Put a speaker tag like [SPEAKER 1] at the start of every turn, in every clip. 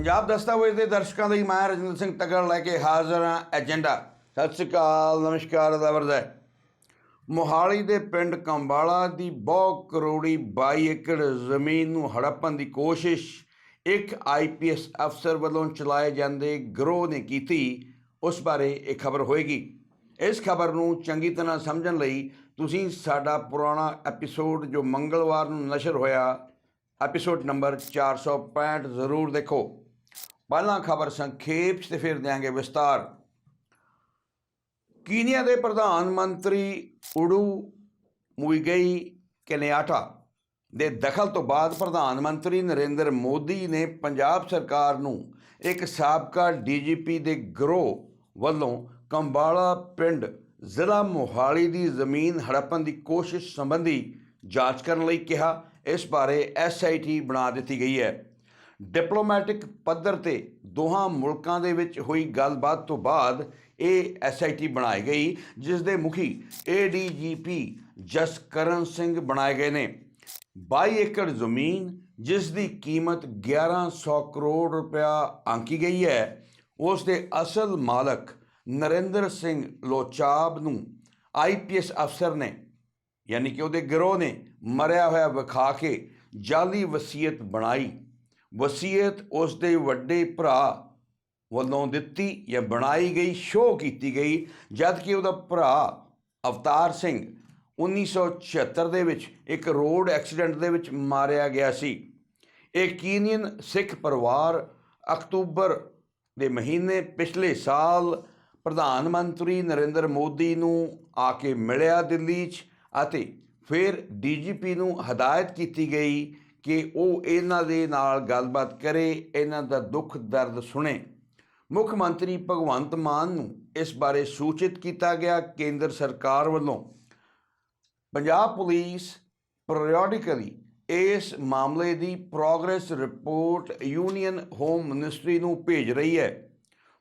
[SPEAKER 1] ਪੰਜਾਬ ਦਸਤਾਵੇਜ਼ ਦੇ ਦਰਸ਼ਕਾਂ ਲਈ ਮੈਂ ਰਜਿੰਦਰ ਸਿੰਘ ਤਗੜ ਲੈ ਕੇ ਹਾਜ਼ਰ ਹਾਂ ਏਜੰਡਾ। ਸਤਿ ਸ਼੍ਰੀ ਅਕਾਲ, ਨਮਸਕਾਰ ਅਦਾਵਰਦ ਮੋਹਾਲੀ ਦੇ ਪਿੰਡ ਕੰਬਾਲਾ ਦੀ ਬਹੁ ਕਰੋੜੀ 22 ਏਕੜ ਜ਼ਮੀਨ ਨੂੰ ਹੜੱਪਣ ਦੀ ਕੋਸ਼ਿਸ਼ ਇੱਕ ਆਈਪੀਐਸ ਅਫਸਰ ਵੱਲੋਂ ਚਲਾਏ ਜਾਂਦੇ ਗਰੋਹ ਨੇ ਕੀਤੀ, ਉਸ ਬਾਰੇ ਇਹ ਖਬਰ ਹੋਏਗੀ। ਇਸ ਖਬਰ ਨੂੰ ਚੰਗੀ ਤਰ੍ਹਾਂ ਸਮਝਣ ਲਈ ਤੁਸੀਂ ਸਾਡਾ ਪੁਰਾਣਾ ਐਪੀਸੋਡ ਜੋ ਮੰਗਲਵਾਰ ਨੂੰ ਨਸ਼ਰ ਹੋਇਆ, ਐਪੀਸੋਡ ਨੰਬਰ 465 ਜ਼ਰੂਰ ਦੇਖੋ। ਪਹਿਲਾਂ ਖਬਰ ਸੰਖੇਪ 'ਚ ਤੇ ਫਿਰ ਦਿਆਂਗੇ ਵਿਸਤਾਰ। ਕੀਨੀਆ ਦੇ ਪ੍ਰਧਾਨ ਮੰਤਰੀ ਉਡੂ ਮੁਈਗਈ ਕੈਨੇਆਟਾ ਦੇ ਦਖਲ ਤੋਂ ਬਾਅਦ ਪ੍ਰਧਾਨ ਮੰਤਰੀ ਨਰਿੰਦਰ ਮੋਦੀ ਨੇ ਪੰਜਾਬ ਸਰਕਾਰ ਨੂੰ ਇੱਕ ਸਾਬਕਾ ਡੀਜੀਪੀ ਦੇ ਗਰੋਹ ਵੱਲੋਂ ਕੰਬਾਲਾ ਪਿੰਡ ਜ਼ਿਲ੍ਹਾ ਮੋਹਾਲੀ ਦੀ ਜ਼ਮੀਨ ਹੜੱਪਣ ਦੀ ਕੋਸ਼ਿਸ਼ ਸੰਬੰਧੀ ਜਾਂਚ ਕਰਨ ਲਈ ਕਿਹਾ। ਇਸ ਬਾਰੇ ਐਸਆਈਟੀ ਬਣਾ ਦਿੱਤੀ ਗਈ ਹੈ। ਡਿਪਲੋਮੈਟਿਕ ਪੱਧਰ ਤੇ ਦੋਹਾਂ ਮੁਲਕਾਂ ਦੇ ਵਿੱਚ ਹੋਈ ਗੱਲਬਾਤ ਤੋਂ ਬਾਅਦ ਇਹ ਐਸਆਈਟੀ ਬਣਾਈ ਗਈ ਜਿਸ ਦੇ ਮੁਖੀ ਏਡੀਜੀਪੀ ਜਸਕਰਨ ਸਿੰਘ ਬਣਾਏ ਗਏ ਨੇ। 22 ਏਕੜ ਜ਼ਮੀਨ ਜਿਸ ਦੀ ਕੀਮਤ 1100 ਕਰੋੜ ਰੁਪਇਆ ਆਂਕੀ ਗਈ ਹੈ। ਉਸ ਦੇ ਅਸਲ ਮਾਲਕ ਨਰਿੰਦਰ ਸਿੰਘ ਲੋਚਾਬ ਨੂੰ ਆਈਪੀਐਸ ਅਫਸਰ ਨੇ, ਯਾਨੀ ਕਿ ਉਹਦੇ ਗਿਰੋਹ ਨੇ, ਮਰਿਆ ਹੋਇਆ ਵਿਖਾ ਕੇ ਜਾਲੀ ਵਸੀਅਤ ਬਣਾਈ। ਵਸੀਅਤ ਉਸ ਦੇ ਵੱਡੇ ਭਰਾ ਵੱਲੋਂ ਦਿੱਤੀ ਜਾਂ ਬਣਾਈ ਗਈ, ਸ਼ੋਅ ਕੀਤੀ ਗਈ ਜਦ ਕਿ ਉਹਦਾ ਭਰਾ ਅਵਤਾਰ ਸਿੰਘ 1976 ਦੇ ਵਿੱਚ ਇੱਕ ਰੋਡ ਐਕਸੀਡੈਂਟ ਦੇ ਵਿੱਚ ਮਾਰਿਆ ਗਿਆ ਸੀ। ਇਹ ਕੀਨੀਅਨ ਸਿੱਖ ਪਰਿਵਾਰ ਅਕਤੂਬਰ ਦੇ ਮਹੀਨੇ ਪਿਛਲੇ ਸਾਲ ਪ੍ਰਧਾਨ ਮੰਤਰੀ ਨਰਿੰਦਰ ਮੋਦੀ ਨੂੰ ਆ ਕੇ ਮਿਲਿਆ ਦਿੱਲੀ 'ਚ ਅਤੇ ਫਿਰ ਡੀਜੀਪੀ ਨੂੰ ਹਦਾਇਤ ਕੀਤੀ ਗਈ ਕਿ ਉਹ ਇਹਨਾਂ ਦੇ ਨਾਲ ਗੱਲਬਾਤ ਕਰੇ, ਇਹਨਾਂ ਦਾ ਦੁੱਖ ਦਰਦ ਸੁਣੇ। ਮੁੱਖ ਮੰਤਰੀ ਭਗਵੰਤ ਮਾਨ ਨੂੰ ਇਸ ਬਾਰੇ ਸੂਚਿਤ ਕੀਤਾ ਗਿਆ ਕੇਂਦਰ ਸਰਕਾਰ ਵੱਲੋਂ। ਪੰਜਾਬ ਪੁਲਿਸ ਪੀਰੀਓਡਿਕਲੀ ਇਸ ਮਾਮਲੇ ਦੀ progress report union home ministry ਨੂੰ ਭੇਜ ਰਹੀ ਹੈ।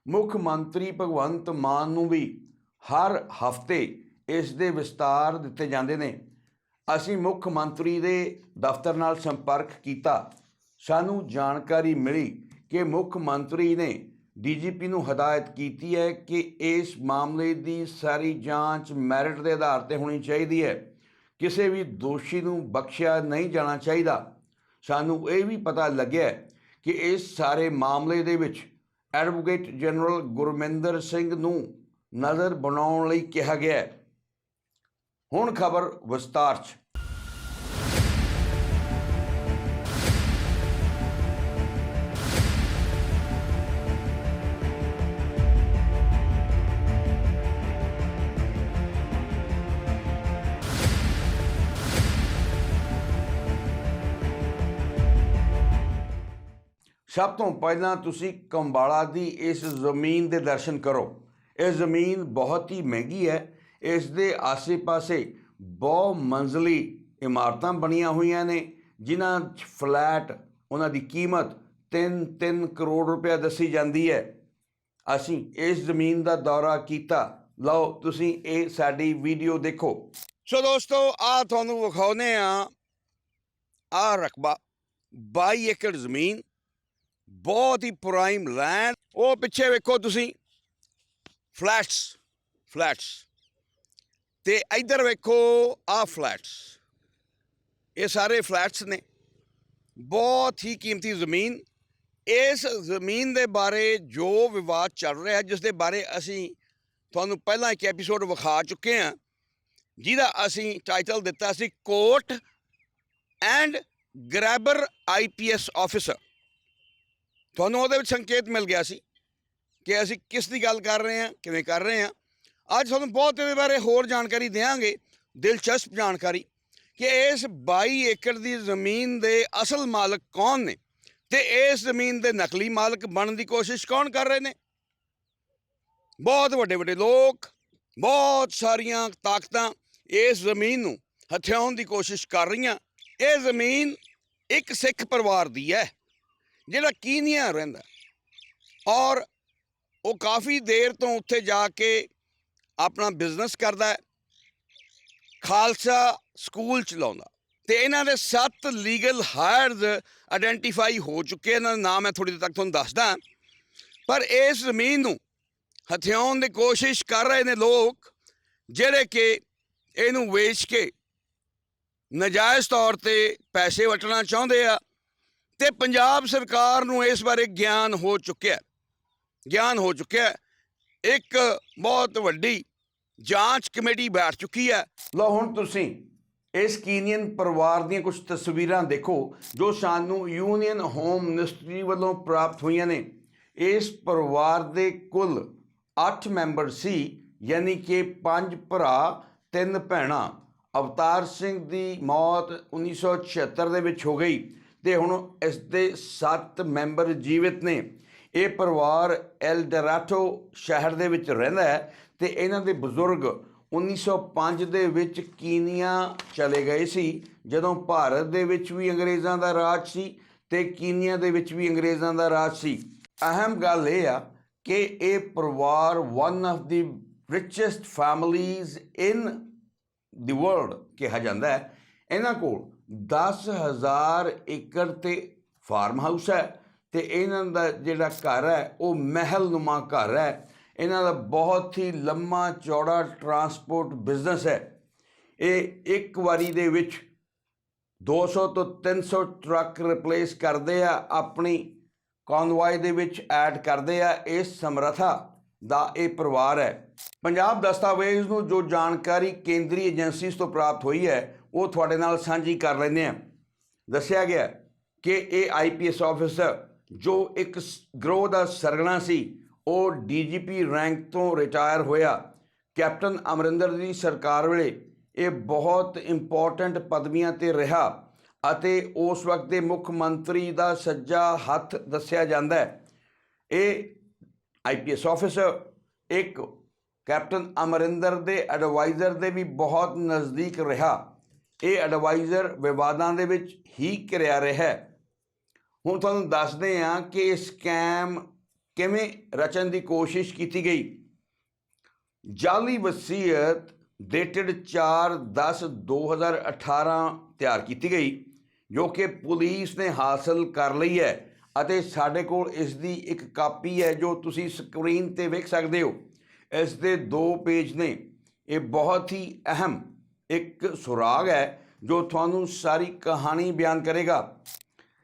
[SPEAKER 1] ਮੁੱਖ ਮੰਤਰੀ ਭਗਵੰਤ ਮਾਨ ਨੂੰ ਵੀ ਹਰ ਹਫ਼ਤੇ ਇਸ ਦੇ ਵਿਸਤਾਰ ਦਿੱਤੇ ਜਾਂਦੇ ਨੇ। ਅਸੀਂ ਮੁੱਖ ਮੰਤਰੀ ਦੇ ਦਫ਼ਤਰ ਨਾਲ ਸੰਪਰਕ ਕੀਤਾ। ਸਾਨੂੰ ਜਾਣਕਾਰੀ ਮਿਲੀ ਕਿ ਮੁੱਖ ਮੰਤਰੀ ਨੇ ਡੀਜੀਪੀ ਨੂੰ ਹਦਾਇਤ ਕੀਤੀ ਹੈ ਕਿ ਇਸ ਮਾਮਲੇ ਦੀ ਸਾਰੀ ਜਾਂਚ ਮੈਰਿਟ ਦੇ ਆਧਾਰ ਤੇ ਹੋਣੀ ਚਾਹੀਦੀ ਹੈ। ਕਿਸੇ ਵੀ ਦੋਸ਼ੀ ਨੂੰ ਬਖਸ਼ਿਆ ਨਹੀਂ ਜਾਣਾ ਚਾਹੀਦਾ। ਸਾਨੂੰ ਇਹ ਵੀ ਪਤਾ ਲੱਗਿਆ ਕਿ ਇਸ ਸਾਰੇ ਮਾਮਲੇ ਦੇ ਵਿੱਚ ਐਡਵੋਕੇਟ ਜਨਰਲ ਗੁਰਮਿੰਦਰ ਸਿੰਘ ਨੂੰ ਨਜ਼ਰ ਬਣਾਉਣ ਲਈ ਕਿਹਾ ਗਿਆ ਹੈ। ਹੁਣ ਖਬਰ ਵਿਸਤਾਰ 'ਚ ਸਭ ਤੋਂ ਪਹਿਲਾਂ ਤੁਸੀਂ ਕੰਬਾਲਾ ਦੀ ਇਸ ਜ਼ਮੀਨ ਦੇ ਦਰਸ਼ਨ ਕਰੋ ਇਹ ਜ਼ਮੀਨ ਬਹੁਤ ਹੀ ਮਹਿੰਗੀ ਹੈ ਇਸ ਦੇ ਆਸੇ-ਪਾਸੇ ਬਹੁ ਮੰਜ਼ਲੀ ਇਮਾਰਤਾਂ ਬਣੀਆਂ ਹੋਈਆਂ ਨੇ, ਜਿਨ੍ਹਾਂ 'ਚ ਫਲੈਟ ਉਹਨਾਂ ਦੀ ਕੀਮਤ 3-3 ਕਰੋੜ ਰੁਪਏ ਦੱਸੀ ਜਾਂਦੀ ਹੈ। ਅਸੀਂ ਇਸ ਜ਼ਮੀਨ ਦਾ ਦੌਰਾ ਕੀਤਾ। ਲਓ, ਤੁਸੀਂ ਇਹ ਸਾਡੀ ਵੀਡੀਓ ਦੇਖੋ। ਸੋ ਦੋਸਤੋ ਆ ਤੁਹਾਨੂੰ ਵਿਖਾਉਨੇ ਆ ਆ ਰਕਬਾ 22 ਏਕੜ ਜ਼ਮੀਨ, ਬਹੁਤ ਹੀ ਪ੍ਰਾਈਮ ਲੈਂਡ ਉਹ ਪਿੱਛੇ ਵੇਖੋ ਤੁਸੀਂ। ਫਲੈਟਸ ਫਲੈਟਸ ਤੇ ਇੱਧਰ ਵੇਖੋ ਆ ਫਲੈਟਸ। ਇਹ ਸਾਰੇ ਫਲੈਟਸ ਨੇ। ਬਹੁਤ ਹੀ ਕੀਮਤੀ ਜ਼ਮੀਨ। ਇਸ ਜ਼ਮੀਨ ਦੇ ਬਾਰੇ ਜੋ ਵਿਵਾਦ ਚੱਲ ਰਿਹਾ, ਜਿਸ ਦੇ ਬਾਰੇ ਅਸੀਂ ਤੁਹਾਨੂੰ ਪਹਿਲਾਂ ਇੱਕ ਐਪੀਸੋਡ ਵਿਖਾ ਚੁੱਕੇ ਹਾਂ, ਜਿਹਦਾ ਅਸੀਂ ਟਾਈਟਲ ਦਿੱਤਾ ਸੀ court and grabber IPS officer. ਤੁਹਾਨੂੰ ਉਹਦੇ ਵਿੱਚ ਸੰਕੇਤ ਮਿਲ ਗਿਆ ਸੀ ਕਿ ਅਸੀਂ ਕਿਸ ਦੀ ਗੱਲ ਕਰ ਰਹੇ ਹਾਂ, ਕਿਵੇਂ ਕਰ ਰਹੇ ਹਾਂ। ਅੱਜ ਤੁਹਾਨੂੰ ਬਹੁਤ ਇਹਦੇ ਬਾਰੇ ਹੋਰ ਜਾਣਕਾਰੀ ਦੇਵਾਂਗੇ ਦਿਲਚਸਪ ਜਾਣਕਾਰੀ ਕਿ ਇਸ 22 ਏਕੜ ਦੀ ਜ਼ਮੀਨ ਦੇ ਅਸਲ ਮਾਲਕ ਕੌਣ ਨੇ ਤੇ ਇਸ ਜ਼ਮੀਨ ਦੇ ਨਕਲੀ ਮਾਲਕ ਬਣਨ ਦੀ ਕੋਸ਼ਿਸ਼ ਕੌਣ ਕਰ ਰਹੇ ਨੇ? ਬਹੁਤ ਵੱਡੇ ਵੱਡੇ ਲੋਕ, ਬਹੁਤ ਸਾਰੀਆਂ ਤਾਕਤਾਂ ਇਸ ਜ਼ਮੀਨ ਨੂੰ ਹਥਿਆਉਣ ਦੀ ਕੋਸ਼ਿਸ਼ ਕਰ ਰਹੀਆਂ। ਇਹ ਜ਼ਮੀਨ ਇੱਕ ਸਿੱਖ ਪਰਿਵਾਰ ਦੀ ਹੈ, ਜਿਹੜਾ ਕੀਨੀਆ ਰਹਿੰਦਾ ਔਰ ਉਹ ਕਾਫੀ ਦੇਰ ਤੋਂ ਉੱਥੇ ਜਾ ਕੇ ਆਪਣਾ ਬਿਜ਼ਨਸ ਕਰਦਾ ਹੈ, ਖਾਲਸਾ ਸਕੂਲ ਚਲਾਉਂਦਾ। ਤੇ ਇਹਨਾਂ ਦੇ 7 ਲੀਗਲ ਹਾਇਰਸ ਆਇਡੈਂਟੀਫਾਈ ਹੋ ਚੁੱਕੇ ਇਹਨਾਂ ਦਾ ਨਾਮ ਮੈਂ ਥੋੜੀ ਦੇਰ ਤੱਕ ਤੁਹਾਨੂੰ ਦੱਸਦਾ। ਪਰ ਇਸ ਜ਼ਮੀਨ ਨੂੰ ਹਥਿਆਉਣ ਦੀ ਕੋਸ਼ਿਸ਼ ਕਰ ਰਹੇ ਨੇ ਲੋਕ, ਜਿਹੜੇ ਕਿ ਇਹਨੂੰ ਵੇਚ ਕੇ ਨਜਾਇਜ਼ ਤੌਰ ਤੇ ਪੈਸੇ ਵਟਣਾ ਚਾਹੁੰਦੇ ਆ ਤੇ ਪੰਜਾਬ ਸਰਕਾਰ ਨੂੰ ਇਸ ਬਾਰੇ ਗਿਆਨ ਹੋ ਚੁੱਕਿਆ ਗਿਆਨ ਹੋ ਚੁੱਕਿਆ ਇੱਕ ਬਹੁਤ ਵੱਡੀ ਜਾਂਚ ਕਮੇਟੀ ਬੈਠ ਚੁੱਕੀ ਹੈ। ਲਓ ਹੁਣ ਤੁਸੀਂ ਇਸ ਕੀਨੀਅਨ ਪਰਿਵਾਰ ਦੀਆਂ ਕੁਝ ਤਸਵੀਰਾਂ ਦੇਖੋ, ਜੋ ਸਾਨੂੰ ਯੂਨੀਅਨ ਹੋਮ ਮਿਨਿਸਟਰੀ ਵੱਲੋਂ ਪ੍ਰਾਪਤ ਹੋਈਆਂ ਨੇ। ਇਸ ਪਰਿਵਾਰ ਦੇ ਕੁੱਲ 8 ਮੈਂਬਰ ਸੀ, ਯਾਨੀ ਕਿ 5 ਭਰਾ, ਤਿੰਨ ਭੈਣਾਂ। ਅਵਤਾਰ ਸਿੰਘ ਦੀ ਮੌਤ 1976 ਦੇ ਵਿੱਚ ਹੋ ਗਈ ਤੇ ਹੁਣ ਇਸ ਦੇ 7 ਮੈਂਬਰ ਜੀਵਿਤ ਨੇ। ਇਹ ਪਰਿਵਾਰ ਐਲ ਡਰਾਟੋ ਸ਼ਹਿਰ ਦੇ ਵਿੱਚ ਰਹਿੰਦਾ ਹੈ ਤੇ ਇਹਨਾਂ ਦੇ ਬਜ਼ੁਰਗ 1905 ਦੇ ਵਿੱਚ ਕੀਨੀਆ ਚਲੇ ਗਏ ਸੀ, ਜਦੋਂ ਭਾਰਤ ਦੇ ਵਿੱਚ ਵੀ ਅੰਗਰੇਜ਼ਾਂ ਦਾ ਰਾਜ ਸੀ ਤੇ ਕੀਨੀਆ ਦੇ ਵਿੱਚ ਵੀ ਅੰਗਰੇਜ਼ਾਂ ਦਾ ਰਾਜ ਸੀ। ਅਹਿਮ ਗੱਲ ਇਹ ਆ ਕਿ ਇਹ ਪਰਿਵਾਰ one of the richest families in the world ਕਿਹਾ ਜਾਂਦਾ ਹੈ। ਇਹਨਾਂ ਕੋਲ 10000 ਏਕੜ ਤੇ ਫਾਰਮ ਹਾਊਸ ਹੈ। ਤੇ ਇਹਨਾਂ ਦਾ ਜਿਹੜਾ ਘਰ ਹੈ, ਉਹ ਮਹਿਲ ਨੁਮਾ ਘਰ ਹੈ। ਇਹਨਾਂ ਦਾ ਬਹੁਤ ਹੀ ਲੰਮਾ, ਚੌੜਾ ਟਰਾਂਸਪੋਰਟ ਬਿਜ਼ਨਸ ਹੈ। ਇਹ ਇੱਕ ਵਾਰੀ ਦੇ ਵਿੱਚ 200 ਤੋਂ 300 ਟਰੱਕ ਰਿਪਲੇਸ ਕਰਦੇ ਆ, ਆਪਣੀ ਕਨਵਾਈ ਦੇ ਵਿੱਚ ਐਡ ਕਰਦੇ ਆ। ਇਸ ਸਮਰੱਥਾ ਦਾ ਇਹ ਪਰਿਵਾਰ ਹੈ। ਪੰਜਾਬ ਦਸਤਾਵੇਜ਼ ਨੂੰ ਜੋ ਜਾਣਕਾਰੀ ਕੇਂਦਰੀ ਏਜੰਸੀਜ਼ ਤੋਂ ਪ੍ਰਾਪਤ ਹੋਈ ਹੈ, ਉਹ ਤੁਹਾਡੇ ਨਾਲ ਸਾਂਝੀ ਕਰ ਲੈਂਦੇ ਹਾਂ। ਦੱਸਿਆ ਗਿਆ ਕਿ ਇਹ ਆਈਪੀਐਸ ਆਫੀਸਰ ਜੋ ਇੱਕ ਗਰੋਹ ਦਾ ਸਰਗਣਾ ਸੀ, ਉਹ ਡੀਜੀਪੀ ਰੈਂਕ ਤੋਂ ਰਿਟਾਇਰ ਹੋਇਆ। ਕੈਪਟਨ ਅਮਰਿੰਦਰ ਦੀ ਸਰਕਾਰ ਵੇਲੇ ਇਹ ਬਹੁਤ ਇੰਪੋਰਟੈਂਟ ਪਦਵੀਆਂ ਤੇ ਰਿਹਾ ਅਤੇ ਉਸ ਵਕਤ ਦੇ ਮੁੱਖ ਮੰਤਰੀ ਦਾ ਸੱਜਾ ਹੱਥ ਦੱਸਿਆ ਜਾਂਦਾ ਹੈ। ਇਹ ਆਈਪੀਐਸ ਆਫੀਸਰ, ਇੱਕ ਕੈਪਟਨ ਅਮਰਿੰਦਰ ਦੇ ਐਡਵਾਈਜ਼ਰ ਦੇ ਵੀ ਬਹੁਤ ਨਜ਼ਦੀਕ ਰਿਹਾ। ਇਹ ਐਡਵਾਈਜ਼ਰ ਵਿਵਾਦਾਂ ਦੇ ਵਿੱਚ ਹੀ ਘਿਰਿਆ ਰਿਹਾ ਹੁਣ ਤੁਹਾਨੂੰ ਦੱਸਦੇ ਹਾਂ ਕਿ ਸਕੈਮ ਕਿਵੇਂ ਰਚਣ ਦੀ ਕੋਸ਼ਿਸ਼ ਕੀਤੀ ਗਈ। ਜਾਲੀ ਵਸੀਅਤ ਡੇਟਡ 4/10/2018 ਤਿਆਰ ਕੀਤੀ ਗਈ, ਜੋ ਕਿ ਪੁਲਿਸ ਨੇ ਹਾਸਲ ਕਰ ਲਈ ਹੈ ਅਤੇ ਸਾਡੇ ਕੋਲ ਇਸ ਦੀ ਇੱਕ ਕਾਪੀ ਹੈ ਜੋ ਤੁਸੀਂ ਸਕਰੀਨ ਤੇ ਵੇਖ ਸਕਦੇ ਹੋ। ਇਸ ਦੇ ਦੋ ਪੇਜ ਨੇ। ਇਹ ਬਹੁਤ ਹੀ ਅਹਿਮ ਇੱਕ ਸੁਰਾਗ ਹੈ ਜੋ ਤੁਹਾਨੂੰ ਸਾਰੀ ਕਹਾਣੀ ਬਿਆਨ ਕਰੇਗਾ।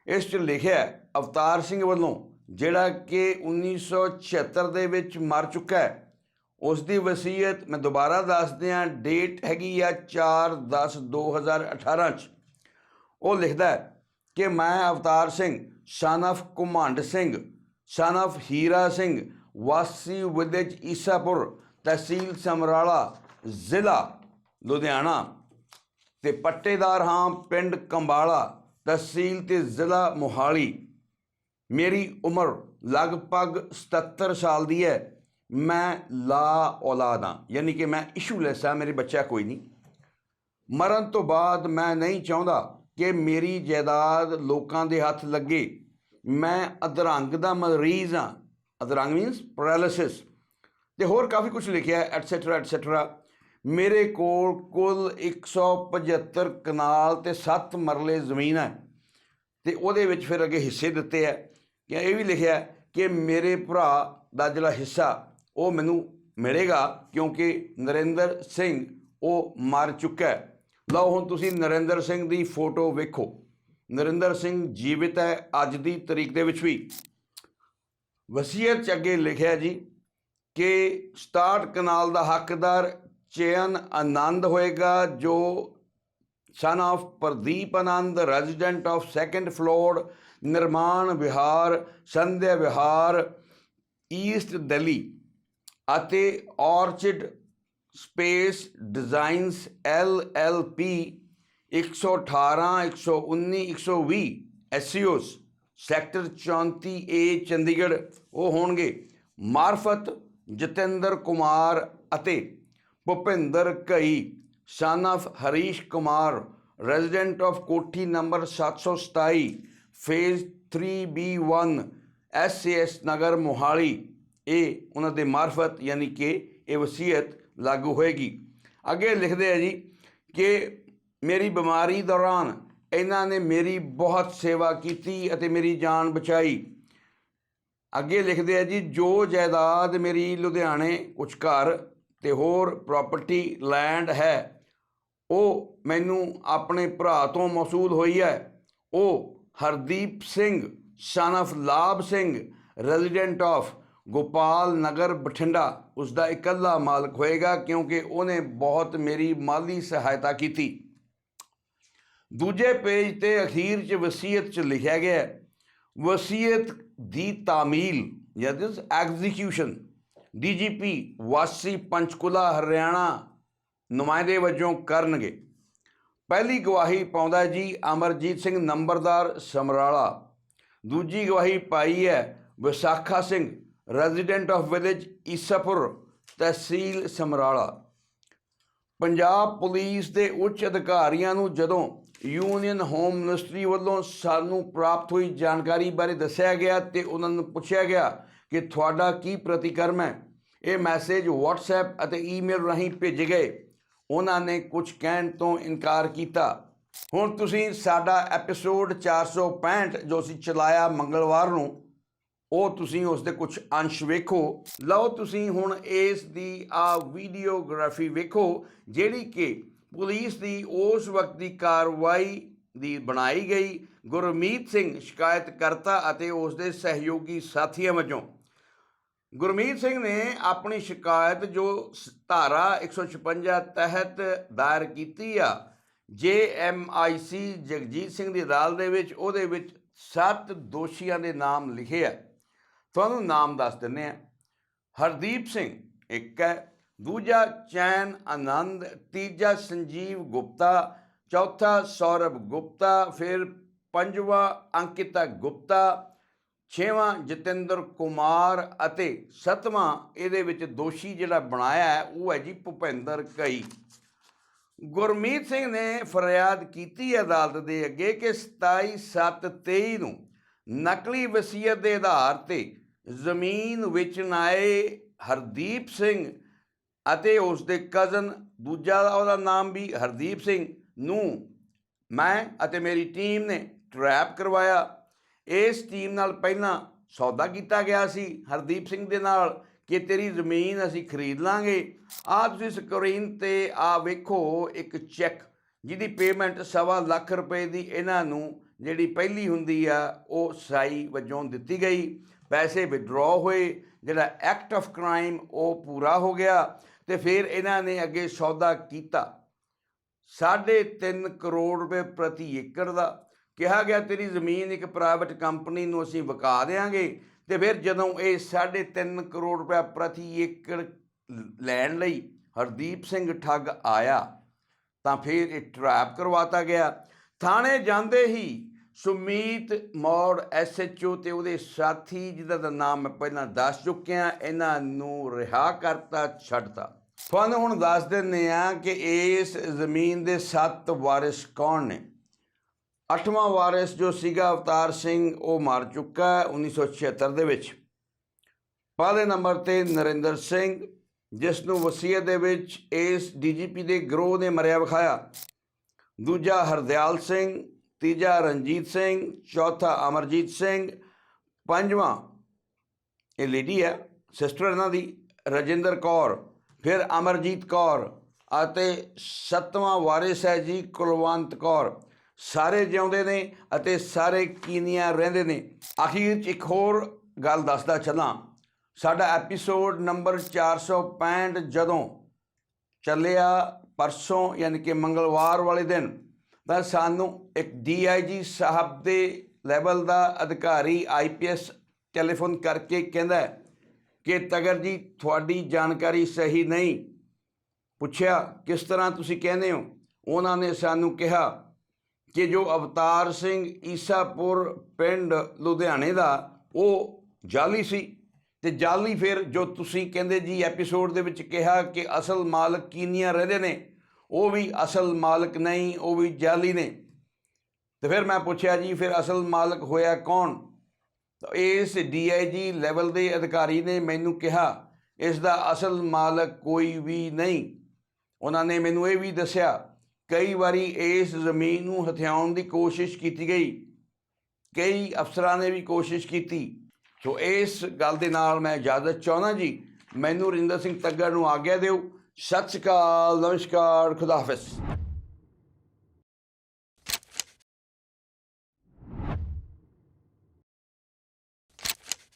[SPEAKER 1] ਇਸ 'ਚ ਲਿਖਿਆ ਅਵਤਾਰ ਸਿੰਘ ਵੱਲੋਂ ਜਿਹੜਾ ਕਿ 1976 ਦੇ ਵਿੱਚ ਮਰ ਚੁੱਕਾ ਹੈ ਉਸ ਦੀ ਵਸੀਅਤ ਮੈਂ ਦੁਬਾਰਾ ਦੱਸ ਦਿਆਂ, ਡੇਟ ਹੈਗੀ ਆ 4/10/2018 ਚ। ਉਹ ਲਿਖਦਾ ਹੈ ਕਿ ਮੈਂ ਅਵਤਾਰ ਸਿੰਘ ਸਨ of ਘੁਮੰਡ ਸਿੰਘ ਸਨ of ਹੀਰਾ ਸਿੰਘ, ਵਾਸੀ ਵਿਲੇਜ ਈਸਾਪੁਰ, ਤਹਿਸੀਲ ਸਮਰਾਲਾ, ਜ਼ਿਲ੍ਹਾ ਲੁਧਿਆਣਾ ਤੇ ਪੱਟੇਦਾਰ ਹਾਂ ਪਿੰਡ ਕੰਬਾਲਾ। ਤਹਿਸੀਲ ਤੇ ਜ਼ਿਲ੍ਹਾ ਮੋਹਾਲੀ। ਮੇਰੀ ਉਮਰ ਲਗਭਗ 77 ਸਾਲ ਦੀ ਹੈ। ਮੈਂ ਲਾ ਔਲਾਦ ਹਾਂ। ਯਾਨੀ ਕਿ ਮੈਂ ਇਸ਼ੂਲੈਸ ਹਾਂ, ਮੇਰੇ ਬੱਚਾ ਕੋਈ ਨਹੀਂ। ਮਰਨ ਤੋਂ ਬਾਅਦ ਮੈਂ ਨਹੀਂ ਚਾਹੁੰਦਾ ਕਿ ਮੇਰੀ ਜਾਇਦਾਦ ਲੋਕਾਂ ਦੇ ਹੱਥ ਲੱਗੇ। ਮੈਂ ਅਧਰੰਗ ਦਾ ਮਰੀਜ਼ ਹਾਂ। ਅਧਰੰਗ ਮੀਨਸ ਪੈਰਾਲਿਸਿਸ ਤੇ ਹੋਰ ਕਾਫੀ ਕੁਝ ਲਿਖਿਆ ਹੈ ਐਟਸੈਟਰਾ ਐਟਸੈਟਰਾ ਮੇਰੇ ਕੋਲ ਕੁੱਲ 175 ਕਨਾਲ ਤੇ 7 ਮਰਲੇ ਜ਼ਮੀਨ ਹੈ। ਤੇ ਉਹਦੇ ਵਿੱਚ ਫਿਰ ਅੱਗੇ ਹਿੱਸੇ ਦਿੱਤੇ ਆ ਕਿ ਇਹ ਵੀ ਲਿਖਿਆ ਕਿ ਮੇਰੇ ਭਰਾ ਦਾ ਜਿਹੜਾ ਹਿੱਸਾ, ਉਹ ਮੈਨੂੰ ਮਿਲੇਗਾ ਕਿਉਂਕਿ ਨਰਿੰਦਰ ਸਿੰਘ ਉਹ ਮਰ ਚੁੱਕਾ ਹੈ। ਲਓ ਹੁਣ ਤੁਸੀਂ ਨਰਿੰਦਰ ਸਿੰਘ ਦੀ ਫੋਟੋ ਵੇਖੋ। ਨਰਿੰਦਰ ਸਿੰਘ ਜੀਵਿਤ ਹੈ ਅੱਜ ਦੀ ਤਰੀਕ ਦੇ ਵਿੱਚ ਵੀ। ਵਸੀਅਤ ਚ ਅੱਗੇ ਲਿਖਿਆ ਜੀ ਕਿ 67 ਕਨਾਲ ਦਾ ਹੱਕਦਾਰ ਚੇਨ ਆਨੰਦ ਹੋਏਗਾ, ਜੋ son of Pradeep Anand resident of second floor Nirman Vihar, Sandhya Vihar east Delhi ਅਤੇ orchid space designs L L P 118 119 120 ਐਸਸੀਓਸ ਸੈਕਟਰ 34 ਏ ਚੰਡੀਗੜ੍ਹ। ਉਹ ਹੋਣਗੇ ਮਾਰਫਤ, ਜਤਿੰਦਰ ਕੁਮਾਰ ਅਤੇ ਭੁਪਿੰਦਰ ਕਈ son of Harish Kumar resident of ਕੋਠੀ number 727 phase 3B1 SS Nagar Mohali. ਇਹ ਉਹਨਾਂ ਦੇ ਮਾਰਫਤ ਯਾਨੀ ਕਿ ਇਹ ਵਸੀਅਤ ਲਾਗੂ ਹੋਏਗੀ। ਅੱਗੇ ਲਿਖਦੇ ਆ ਜੀ ਕਿ ਮੇਰੀ ਬਿਮਾਰੀ ਦੌਰਾਨ ਇਹਨਾਂ ਨੇ ਮੇਰੀ ਬਹੁਤ ਸੇਵਾ ਕੀਤੀ ਅਤੇ ਮੇਰੀ ਜਾਨ ਬਚਾਈ। ਅੱਗੇ ਲਿਖਦੇ ਆ ਜੀ, ਜੋ ਜਾਇਦਾਦ ਮੇਰੀ ਲੁਧਿਆਣੇ ਕੁਝ ਘਰ ਤੇ ਹੋਰ ਪ੍ਰਾਪਰਟੀ ਲੈਂਡ ਹੈ। ਉਹ ਮੈਨੂੰ ਆਪਣੇ ਭਰਾ ਤੋਂ ਮੌਸੂਲ ਹੋਈ ਹੈ। ਉਹ Hardeep Singh, son of Labh Singh resident of Gopal Nagar, Bathinda. ਉਸ ਦਾ ਇਕੱਲਾ ਮਾਲਕ ਹੋਏਗਾ ਕਿਉਂਕਿ ਉਹਨੇ ਬਹੁਤ ਮੇਰੀ ਮਾਲੀ ਸਹਾਇਤਾ ਕੀਤੀ। ਦੂਜੇ ਪੇਜ ਤੇ ਅਖੀਰ 'ਚ ਵਸੀਅਤ 'ਚ ਲਿਖਿਆ ਗਿਆ ਵਸੀਅਤ ਦੀ ਤਾਮੀਲ ਜਾਂ ਦਿਸ ਐਗਜ਼ੀਕਿਊਸ਼ਨ ਡੀਜੀਪੀ ਵਾਸੀ ਪੰਚਕੁਲਾ, ਹਰਿਆਣਾ ਨੁਮਾਇੰਦੇ ਵਜੋਂ ਕਰਨਗੇ। ਪਹਿਲੀ ਗਵਾਹੀ ਪਾਉਂਦਾ ਜੀ ਅਮਰਜੀਤ ਸਿੰਘ ਨੰਬਰਦਾਰ ਸਮਰਾਲਾ। ਦੂਜੀ ਗਵਾਹੀ ਪਾਈ ਹੈ Visakha Singh, resident of village, Isapur tehsil Samrala. Punjab police ਦੇ ਉੱਚ ਅਧਿਕਾਰੀਆਂ ਨੂੰ ਜਦੋਂ ਯੂਨੀਅਨ ਹੋਮ ਮਿਨਿਸਟਰੀ ਵੱਲੋਂ ਸਾਨੂੰ ਪ੍ਰਾਪਤ ਹੋਈ ਜਾਣਕਾਰੀ ਬਾਰੇ ਦੱਸਿਆ ਗਿਆ ਤੇ ਉਹਨਾਂ ਨੂੰ ਪੁੱਛਿਆ ਗਿਆ ਕਿ ਤੁਹਾਡਾ ਕੀ ਪ੍ਰਤੀਕਰਮ ਹੈ? ਇਹ ਮੈਸੇਜ WhatsApp ਅਤੇ ਈਮੇਲ ਰਾਹੀਂ ਭੇਜੇ ਗਏ। ਉਹਨਾਂ ਨੇ ਕੁਝ ਕਹਿਣ ਤੋਂ ਇਨਕਾਰ ਕੀਤਾ। ਹੁਣ ਤੁਸੀਂ ਸਾਡਾ ਐਪੀਸੋਡ 465 ਜੋ ਅਸੀਂ ਚਲਾਇਆ ਮੰਗਲਵਾਰ ਨੂੰ, ਉਹ ਤੁਸੀਂ ਉਸ ਦੇ ਕੁਝ ਅੰਸ਼ ਵੇਖੋ। ਲਓ ਤੁਸੀਂ ਹੁਣ ਇਸ ਦੀ ਆ ਵੀਡੀਓਗ੍ਰਾਫੀ ਵੇਖੋ, ਜਿਹੜੀ ਕਿ ਪੁਲਿਸ ਦੀ ਉਸ ਵਕਤ ਦੀ ਕਾਰਵਾਈ ਦੀ ਬਣਾਈ ਗਈ ਗੁਰਮੀਤ ਸਿੰਘ ਸ਼ਿਕਾਇਤਕਰਤਾ ਅਤੇ ਉਸ ਦੇ ਸਹਿਯੋਗੀ ਸਾਥੀਆਂ ਵਜੋਂ। ਗੁਰਮੀਤ ਸਿੰਘ ਨੇ ਆਪਣੀ ਸ਼ਿਕਾਇਤ ਜੋ ਸ- ਧਾਰਾ 156 ਤਹਿਤ ਦਾਇਰ ਕੀਤੀ ਆ, J M I C Jagjit Singh ਦੀ ਅਦਾਲਤ ਦੇ ਵਿੱਚ, ਉਹਦੇ ਵਿੱਚ ਸੱਤ ਦੋਸ਼ੀਆਂ ਦੇ ਨਾਮ ਲਿਖੇ ਆ। ਤੁਹਾਨੂੰ ਨਾਮ ਦੱਸ ਦਿੰਨੇ ਆ। ਹਰਦੀਪ ਸਿੰਘ ਇੱਕ ਹੈ, ਦੂਜਾ ਚੈਨ ਆਨੰਦ, ਤੀਜਾ ਸੰਜੀਵ ਗੁਪਤਾ ਚੌਥਾ ਸੌਰਭ ਗੁਪਤਾ, ਫਿਰ ਪੰਜਵਾਂ ਅੰਕਿਤਾ ਗੁਪਤਾ, ਛੇਵਾਂ ਜਤਿੰਦਰ ਕੁਮਾਰ ਅਤੇ ਸੱਤਵਾਂ ਇਹਦੇ ਵਿੱਚ ਦੋਸ਼ੀ ਜਿਹੜਾ ਬਣਾਇਆ ਹੈ, ਉਹ ਹੈ ਜੀ ਭੁਪਿੰਦਰ ਕਈ ਗੁਰਮੀਤ ਸਿੰਘ ਨੇ ਫਰਿਆਦ ਕੀਤੀ ਅਦਾਲਤ ਦੇ ਅੱਗੇ ਕਿ 27/7/23 ਨੂੰ ਨਕਲੀ ਵਸੀਅਤ ਦੇ ਆਧਾਰ ਤੇ ਜ਼ਮੀਨ ਵੇਚਣ ਆਏ ਹਰਦੀਪ ਸਿੰਘ ਅਤੇ ਉਸ ਦੇ ਕਜ਼ਨ ਦੂਜਾ ਉਹਦਾ ਨਾਮ ਵੀ ਹਰਦੀਪ ਸਿੰਘ ਨੂੰ ਮੈਂ ਅਤੇ ਮੇਰੀ ਟੀਮ ਨੇ ਟਰੈਪ ਕਰਵਾਇਆ। ਇਸ ਟੀਮ ਨਾਲ ਪਹਿਲਾਂ ਸੌਦਾ ਕੀਤਾ ਗਿਆ ਸੀ ਹਰਦੀਪ ਸਿੰਘ ਦੇ ਨਾਲ ਕਿ ਤੇਰੀ ਜ਼ਮੀਨ ਅਸੀਂ ਖਰੀਦ ਲਾਂਗੇ। ਆ ਤੁਸੀਂ ਸਕਰੀਨ ਤੇ ਆ ਵੇਖੋ, ਇੱਕ ਚੈੱਕ ਜਿਹਦੀ ਪੇਮੈਂਟ ਸਵਾ ਲੱਖ ਰੁਪਏ ਦੀ ਇਹਨਾਂ ਨੂੰ ਜਿਹੜੀ ਪਹਿਲੀ ਹੁੰਦੀ ਆ, ਉਹ ਸਾਈ ਵਜੋਂ ਦਿੱਤੀ ਗਈ। ਪੈਸੇ ਵਿਡਰਾ ਹੋਏ, ਜਿਹੜਾ ਐਕਟ ਆਫ ਕ੍ਰਾਈਮ ਉਹ ਪੂਰਾ ਹੋ ਗਿਆ ਤੇ ਫਿਰ ਇਹਨਾਂ ਨੇ ਅੱਗੇ ਸੌਦਾ ਕੀਤਾ। ਸਾਢੇ ਤਿੰਨ ਕਰੋੜ ਰੁਪਏ ਪ੍ਰਤੀ ਏਕੜ ਦਾ। ਕਿਹਾ ਗਿਆ, ਤੇਰੀ ਜ਼ਮੀਨ ਇੱਕ ਪ੍ਰਾਈਵੇਟ ਕੰਪਨੀ ਨੂੰ ਅਸੀਂ ਵਿਕਾ ਦੇਾਂਗੇ ਤੇ ਫਿਰ ਜਦੋਂ ਇਹ ਸਾਢੇ ਤਿੰਨ ਕਰੋੜ ਰੁਪਏ ਪ੍ਰਤੀ ਏਕੜ ਲੈਣ ਲਈ ਹਰਦੀਪ ਸਿੰਘ ਠੱਗ ਆਇਆ, ਤਾਂ ਫਿਰ ਇਹ ਟਰੈਪ ਕਰਵਾਤਾ ਗਿਆ। ਥਾਣੇ ਜਾਂਦੇ ਹੀ ਸੁਮੀਤ ਮੌੜ ਐਸਐਚਓ ਤੇ ਉਹਦੇ ਸਾਥੀ, ਜਿਹਦਾ ਦਾ ਨਾਮ ਮੈਂ ਪਹਿਲਾਂ ਦੱਸ ਚੁੱਕਿਆ, ਇਹਨਾਂ ਨੂੰ ਰਿਹਾ ਕਰਤਾ, ਛੱਡਤਾ। ਤੁਹਾਨੂੰ ਹੁਣ ਦੱਸ ਦਿੰਨੇ ਆ ਕਿ ਇਸ ਜ਼ਮੀਨ ਦੇ ਸੱਤ ਵਾਰਿਸ ਕੌਣ ਨੇ? ਅੱਠਵਾਂ ਵਾਰਿਸ ਜੋ ਸੀਗਾ ਅਵਤਾਰ ਸਿੰਘ, ਉਹ ਮਾਰ ਚੁੱਕਾ ਹੈ 1976 ਦੇ ਵਿੱਚ। ਪਹਿਲੇ ਨੰਬਰ ਤੇ ਨਰਿੰਦਰ ਸਿੰਘ, ਜਿਸ ਨੂੰ ਵਸੀਅਤ ਦੇ ਵਿੱਚ ਇਸ ਡੀਜੀਪੀ ਦੇ ਗਰੋਹ ਨੇ ਮਰਿਆ ਵਿਖਾਇਆ। ਦੂਜਾ ਹਰਦਿਆਲ ਸਿੰਘ, ਤੀਜਾ ਰਣਜੀਤ ਸਿੰਘ, ਚੌਥਾ ਅਮਰਜੀਤ ਸਿੰਘ, ਪੰਜਵਾਂ ਇਹ ਲੇਡੀ ਹੈ, ਸਿਸਟਰ ਇਹਨਾਂ ਦੀ, ਰਜਿੰਦਰ ਕੌਰ। ਫਿਰ ਅਮਰਜੀਤ ਕੌਰ ਅਤੇ ਸੱਤਵਾਂ ਵਾਰਿਸ ਹੈ ਜੀ ਕੁਲਵੰਤ ਕੌਰ। ਸਾਰੇ ਜਿਉਂਦੇ ਨੇ ਅਤੇ ਸਾਰੇ ਕੀਨੀਆ ਰਹਿੰਦੇ ਨੇ। ਅਖੀਰ 'ਚ ਇੱਕ ਹੋਰ ਗੱਲ ਦੱਸਦਾ ਚੱਲਾਂ। ਸਾਡਾ ਐਪੀਸੋਡ ਨੰਬਰ 465 ਜਦੋਂ ਚੱਲਿਆ ਪਰਸੋਂ, ਯਾਨੀ ਕਿ ਮੰਗਲਵਾਰ ਵਾਲੇ ਦਿਨ, ਤਾਂ ਸਾਨੂੰ ਇੱਕ ਡੀਆਈਜੀ ਸਾਹਿਬ ਦੇ ਲੈਵਲ ਦਾ ਅਧਿਕਾਰੀ ਆਈਪੀਐਸ ਟੈਲੀਫੋਨ ਕਰਕੇ ਕਹਿੰਦਾ ਕਿ ਤਗਰ ਜੀ, ਤੁਹਾਡੀ ਜਾਣਕਾਰੀ ਸਹੀ ਨਹੀਂ। ਪੁੱਛਿਆ, ਕਿਸ ਤਰ੍ਹਾਂ ਤੁਸੀਂ ਕਹਿੰਦੇ ਹੋ? ਉਹਨਾਂ ਨੇ ਸਾਨੂੰ ਕਿਹਾ ਕਿ ਜੋ ਅਵਤਾਰ ਸਿੰਘ ਈਸਾਪੁਰ ਪਿੰਡ ਲੁਧਿਆਣੇ ਦਾ, ਉਹ ਜਾਲੀ ਸੀ। ਤੇ ਜਾਲੀ ਫਿਰ ਜੋ ਤੁਸੀਂ ਕਹਿੰਦੇ ਜੀ, ਐਪੀਸੋਡ ਦੇ ਵਿੱਚ ਕਿਹਾ ਕਿ ਅਸਲ ਮਾਲਕ ਕੀਨੀਆਂ ਰਹਿੰਦੇ ਨੇ, ਉਹ ਵੀ ਅਸਲ ਮਾਲਕ ਨਹੀਂ, ਉਹ ਵੀ ਜਾਲੀ ਨੇ। ਤੇ ਫਿਰ ਮੈਂ ਪੁੱਛਿਆ ਜੀ, ਫਿਰ ਅਸਲ ਮਾਲਕ ਹੋਇਆ ਕੌਣ? ਇਸ ਡੀਆਈਜੀ ਲੈਵਲ ਦੇ ਅਧਿਕਾਰੀ ਨੇ ਮੈਨੂੰ ਕਿਹਾ, ਇਸ ਦਾ ਅਸਲ ਮਾਲਕ ਕੋਈ ਵੀ ਨਹੀਂ। ਉਹਨਾਂ ਨੇ ਮੈਨੂੰ ਇਹ ਵੀ ਦੱਸਿਆ, ਕਈ ਵਾਰੀ ਇਸ ਜ਼ਮੀਨ ਨੂੰ ਹਥਿਆਉਣ ਦੀ ਕੋਸ਼ਿਸ਼ ਕੀਤੀ ਗਈ। ਕਈ ਅਫਸਰਾਂ ਨੇ ਵੀ ਕੋਸ਼ਿਸ਼ ਕੀਤੀ। ਸੋ ਇਸ ਗੱਲ ਦੇ ਨਾਲ ਮੈਂ ਇਜਾਜ਼ਤ ਚਾਹੁੰਦਾ ਜੀ। ਮੈਨੂੰ ਰਿੰਦਰ ਸਿੰਘ ਤੱਗੜ ਨੂੰ ਆਗਿਆ ਦਿਓ। ਸਤਿ ਸ਼੍ਰੀ ਅਕਾਲ, ਨਮਸਕਾਰ, ਖੁਦਾ ਹਾਫਿਜ਼।